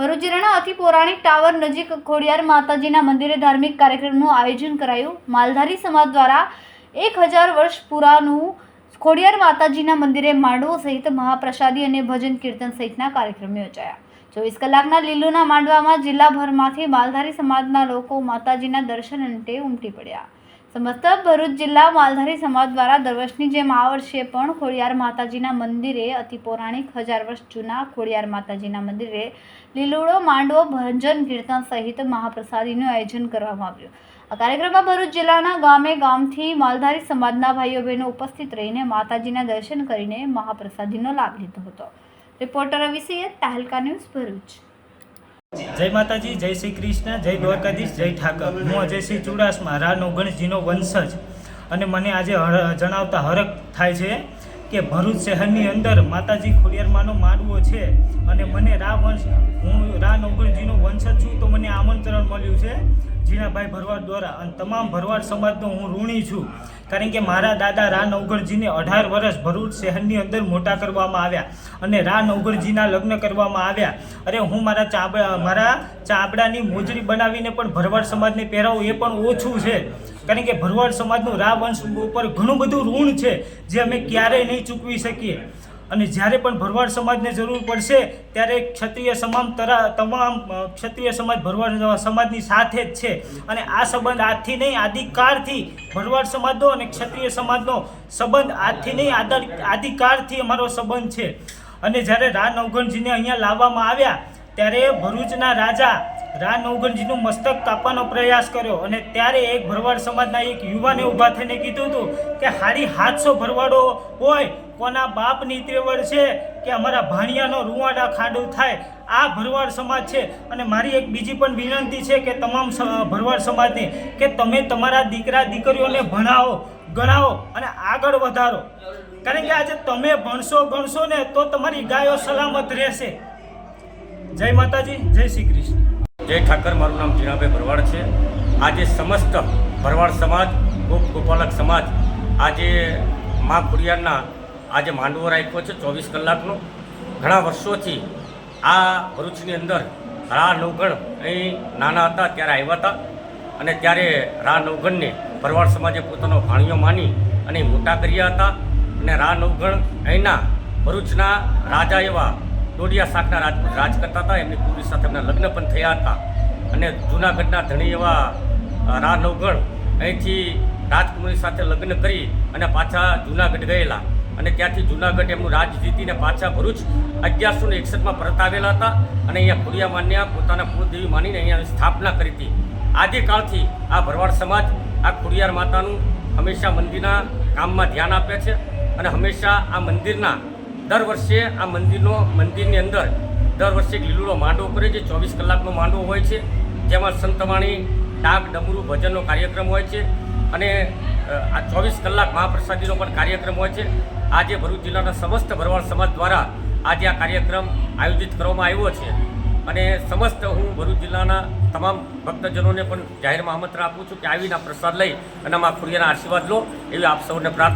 ભરૂચ અતિ પૌરાણિક ટાવર નજીક ખોડિયાર માતાજીના મંદિરે ધાર્મિક કાર્યક્રમનું આયોજન કરાયું. માલધારી સમાજ દ્વારા એક હજાર વર્ષ પુરાનું ખોડિયાર માતાજીના મંદિરે માંડવો સહિત મહાપ્રસાદી અને ભજન કીર્તન સહિતના કાર્યક્રમ યોજાયા. ચોવીસ કલાકના લીલુના માંડવામાં જિલ્લાભરમાંથી માલધારી સમાજના લોકો માતાજીના દર્શન અંતે ઉમટી પડ્યા. સમસ્ત ભરૂચ જિલ્લા માલધારી સમાજ દ્વારા દર વર્ષની જેમ આ વર્ષે પણ ખોડિયાર માતાજીના મંદિરે અતિ પૌરાણિક હજાર વર્ષ જૂના ખોડિયાર માતાજીના મંદિરે લીલુડો, માંડવો, ભજન, કીર્તન સહિત મહાપ્રસાદીનું આયોજન કરવામાં આવ્યું. આ કાર્યક્રમમાં ભરૂચ જિલ્લાના ગામે ગામથી માલધારી સમાજના ભાઈઓ બહેનો ઉપસ્થિત રહીને માતાજીના દર્શન કરીને મહાપ્રસાદીનો લાભ લીધો હતો. રિપોર્ટર વિશે તહેલકા ન્યૂઝ ભરૂચ. જય માતાજી, જય શ્રી કૃષ્ણ, જય દ્વારકાધીશ, જય ઠાકર. હું અજયસિંહ ચુડાસમા રા નવગણજીનો વંશજ. અને મને આજે જણાવતા હરખ થાય છે કે ભરૂચ શહેરની અંદર માતાજી ખોડિયારમાંનો માડવો છે અને મને રા વંશ હું રા ઓગણજીનો વંશજ છું, તો મને આમંત્રણ મળ્યું છે. જીણાભાઈ ભરવાડ દ્વારા અને તમામ ભરવાડ સમાજનો હું ઋણી છું. કારણ કે મારા દાદા રા નવગરજીને અઢાર વર્ષ ભરૂચ શહેરની અંદર મોટા કરવામાં આવ્યા અને રા નવગરજીના લગ્ન કરવામાં આવ્યા. અરે હું મારા ચાબડા મારા ચાબડાની મોજડી બનાવીને પણ ભરવાડ સમાજને પહેરાવું એ પણ ઓછું છે. કારણ કે ભરવાડ સમાજનું રા વંશ ઉપર ઘણું બધું ઋણ છે જે અમે ક્યારેય નહીં ચૂકવી શકીએ. અને જ્યારે પણ ભરવાડ સમાજને જરૂર પડશે, ત્યારે ક્ષત્રિય સમામ તરા, તમામ ક્ષત્રિય સમાજ ભરવાડ સમાજની સાથે જ છે. અને આ સંબંધ આજથી નહીં, આદિકાળથી ભરવાડ સમાજનો અને ક્ષત્રિય સમાજનો સંબંધ આજથી નહીં આદર આદિકાળથી અમારો સંબંધ છે. અને જ્યારે રા નવગણજીને અહીંયા લાવવામાં આવ્યા, ત્યારે ભરૂચના રાજા રા નવગણજીનું મસ્તક કાપવાનો પ્રયાસ કર્યો. અને ત્યારે એક ભરવાડ સમાજના એક યુવાને ઊભા થઈને કીધું હતું કે, હારી હાથસો ભરવાડો હોય કોના બાપની ત્રેવડ છે કે અમારા ભાણિયાનો રૂવાડા ખાડું થાય. આ ભરવાડ સમાજ છે. અને મારી એક બીજી પણ વિનંતી છે કે તમામ ભરવાડ સમાજને કે તમે તમારા દીકરા, દીકરીઓને ભણાવો, ગણાવો અને આગળ વધારો. કારણ કે આજે તમે ભણશો, ગણશો ને તો તમારી ગાયો સલામત રહેશે. જય માતાજી, જય શ્રી કૃષ્ણ. જય ઠાકર, મારું નામ જીણાભાઈ ભરવાડ છે. આજે સમસ્ત ભરવાડ સમાજ, ગોપ ગોપાલક સમાજ, આજે મા ખોડિયારના આજે માંડવો રાખ્યો છે ચોવીસ કલાકનો. ઘણા વર્ષોથી આ ભરૂચની અંદર રા નવગણ અહીં નાના હતા, ત્યારે આવ્યા હતા. અને ત્યારે રા નવગણને ભરવાડ સમાજે પોતાનો ભાણિયો માની અને મોટા કર્યા હતા. અને રા નવગણ અહીંના ભરૂચના રાજા એવા ડોડિયા શાકના રાજપૂત રાજ કરતા હતા. એમની પૂરી સાથે એમના લગ્ન પણ થયા હતા. અને જૂનાગઢના ધણી એવા રા નવગણ અહીંથી રાજકુમારી સાથે લગ્ન કરી અને પાછા જૂનાગઢ ગયેલા. અને ત્યાંથી જૂનાગઢ એમનું રાજ જીતીને પાછા ભરૂચ અગિયારસો ને એકસઠમાં પરત આવેલા હતા અને અહીંયા ખોડિયા માન્યા પોતાના કુળદેવી માનીને અહીંયા સ્થાપના કરી હતી. આદિકાળથી આ ભરવાડ સમાજ આ ખોડિયાર માતાનું હંમેશા મંદિરના કામમાં ધ્યાન આપે છે અને હંમેશા આ મંદિરના દર વર્ષે આ મંદિરનો મંદિરની અંદર દર વર્ષે એક લીલુડો માંડવો કરે છે, ચોવીસ કલાકનો માંડવો હોય છે, જેમાં સંતવાણી, ડાક, ડમરું ભજનનો કાર્યક્રમ હોય છે અને આ ચોવીસ કલાક મહાપ્રસાદીનો પણ કાર્યક્રમ હોય છે. આજે ભરૂચ જિલ્લાના સમસ્ત ભરવાડ સમાજ દ્વારા આજે આ કાર્યક્રમ આયોજિત કરવામાં આવ્યો છે. અને સમસ્ત હું ભરૂચ જિલ્લાના તમામ ભક્તજનોને પણ જાહેરમાં આમંત્રણ આપું છું કે આવીને પ્રસાદ લઈ અને આમાં ખોડિયાના આશીર્વાદ લો. એવી આપ સૌને પ્રાર્થના